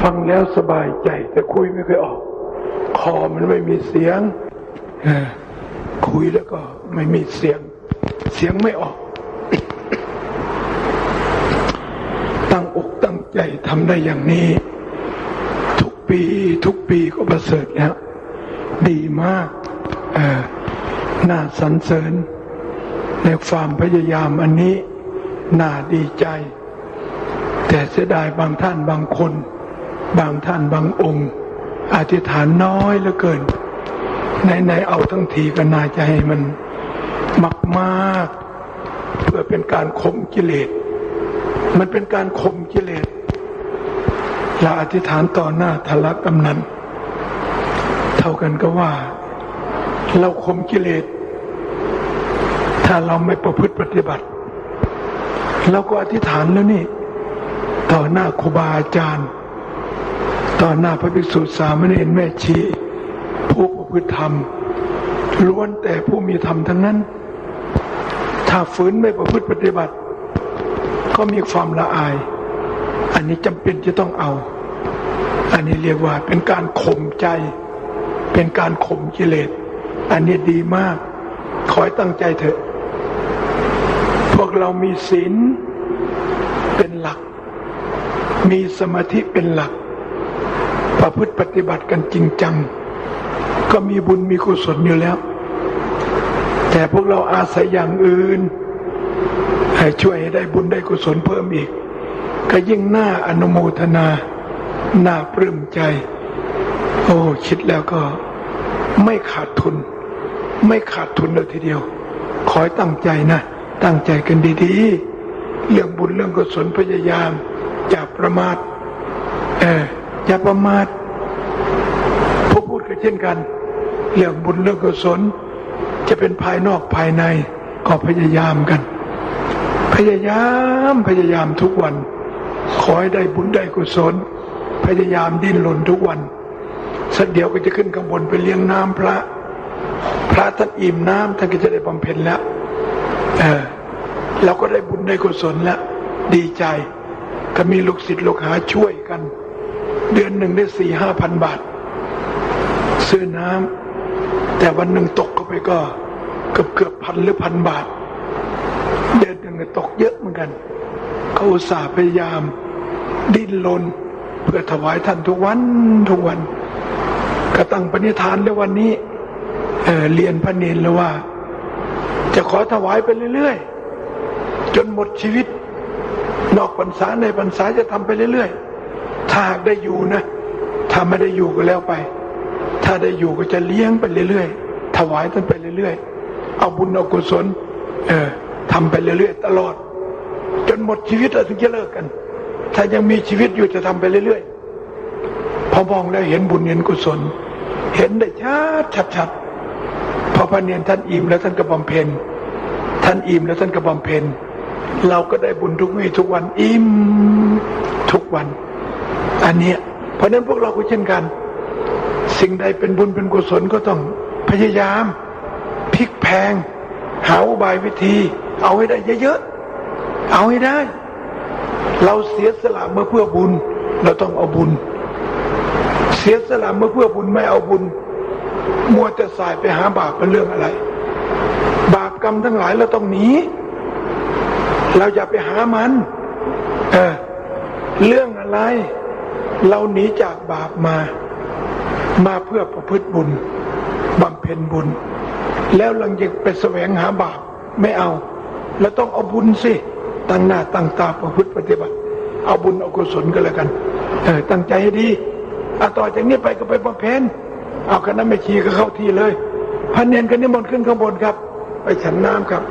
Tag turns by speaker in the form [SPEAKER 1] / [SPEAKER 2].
[SPEAKER 1] ฟังแล้วสบายใจ แต่คุยไม่เคอยออก คอมันไม่มีเสียงคุยแล้วก็ไม่มีเสียง เสียงไม่ออก ตั้งอกตั้งใจทำได้อย่างนี้ ทุกปี ทุกปีก็ประเสริฐแล้วดีมากน่าสรรเสริญ ในความพยายามอันนี้ น่าดีใจ แต่เสียดายบางท่านบางคน บางท่านบางองค์ อธิษฐานน้อยเหลือเกินไหนๆเอาทั้งทีก็น่าจะให้มันมากๆเพื่อเป็นการข่มกิเลส มันเป็นการข่มกิเลสเราอธิษฐานต่อหน้าทลักกำนันเท่ากันก็ว่า เราข่มกิเลส ถ้าเราไม่ประพฤติปฏิบัติ เราก็อธิษฐานแล้วนี่ ต่อหน้าครูบาอาจารย์ ต่อหน้าพระภิกษุสามเณรแม่ชี ผู้ประพฤติธรรม ล้วนแต่ผู้มีธรรมทั้งนั้น ถ้าฝืนไม่ประพฤติปฏิบัติ ก็มีความละอาย อันนี้จำเป็นจะต้องเอา อันนี้เรียกว่าเป็นการข่มใจ เป็นการข่มกิเลส อันนี้ดีมาก ขอให้ตั้งใจเถอะ พวกเรามีศีลเป็นหลัก มีสมาธิเป็นหลัก ประพฤติปฏิบัติกันจริงจัง ก็มีบุญมีกุศลอยู่แล้ว แต่พวกเราอาศัยอย่างอื่น ให้ช่วยให้ได้บุญได้กุศลเพิ่มอีก ก็ยิ่งน่าอนุโมทนาน่าปลื้มใจ โอ้คิดแล้วก็ไม่ขาดทุน ไม่ขาดทุนเลยทีเดียว ขอให้ตั้งใจนะ ตั้งใจกันดีๆ เรื่องบุญเรื่องกุศลพยายาม อย่าประมาทเออ อย่าประมาทผู้พูดก็เช่นกัน เรื่องบุญเรื่องกุศล จะเป็นภายนอกภายในก็พยายามกัน พยายามพยายามทุกวัน ขอให้ได้บุญได้กุศล พยายามดิ้นรนทุกวันสักเดี๋ยวก็จะขึ้นข้างบนไปเลี้ยงน้ำพระ พระท่านอิ่มน้ำท่านก็จะได้บำเพ็ญแล้วเออเราก็ได้บุญได้กุศลแล้วดีใจก็มีลูกศิษย์ลูกหาช่วยกัน เดือนหนึ่งได้สี่ห้าพันบาท ซื้อน้ำแต่วันหนึ่งตกเข้าไปก็เกือบเกือบพันหรือพันบาท เดือนหนึ่งก็ตกเยอะเหมือนกัน เขาอุตส่าห์พยายาม ดิ้นรนเพื่อถวายท่านทุกวันทุกวันก็ตั้งปณิธานแล้ววันนี้เออเรียนพระเนรแล้วว่า จะขอถวายไปเรื่อยๆ จนหมดชีวิต นอกพรรษาในพรรษาจะทำไปเรื่อยๆ ถ้าหากได้อยู่นะ ถ้าไม่ได้อยู่ก็แล้วไป ถ้าได้อยู่ก็จะเลี้ยงไปเรื่อยๆ ถวายท่านไปเรื่อยๆ เอาบุญเอากุศล เออทำไปเรื่อยๆ ตลอด จนหมดชีวิตเราถึงจะเลิกกัน ถ้ายังมีชีวิตอยู่จะทำไปเรื่อยๆ พอมองแล้วเห็นบุญเห็นกุศล เห็นได้ชัดชัดๆพอพระเนียนท่านอิ่มแล้วท่านก็บำเพ็ญ ท่านอิ่มแล้วท่านก็บำเพ็ญ เราก็ได้บุญทุกวี่ทุกวันอิ่มทุกวัน อันเนี้ยเพราะฉะนั้นพวกเราก็เช่นกัน สิ่งใดเป็นบุญเป็นกุศลก็ต้องพยายามพลิกแพง หาอุบายวิธี เอาให้ได้เยอะๆเอาให้ได้ เราเสียสละเมื่อเพื่อบุญ เราต้องเอาบุญ เสียสละเมื่อเพื่อบุญไม่เอาบุญ มัวแต่สายไปหาบาปเป็นเรื่องอะไร บาปกรรมทั้งหลายเราต้องหนีเราอย่าไปหามัน เออเรื่องอะไร เราหนีจากบาปมา มาเพื่อประพฤติบุญบำเพ็ญบุญ แล้วลังยังไปแสวงหาบาปไม่เอา แล้วต้องเอาบุญสิตั้งหน้าตั้งตาประพฤติปฏิบัติ เอาบุญเอากุศลกันแล้วกันเออตั้งใจให้ดีเอาต่อจากนี้ไปก็ไปบำเพ็ญเอาคณะแม่ชีก็เข้าที่เลยพระเนียนกันนิมนต์ขึ้นข้างบนครับ ไปฉันน้ำครับ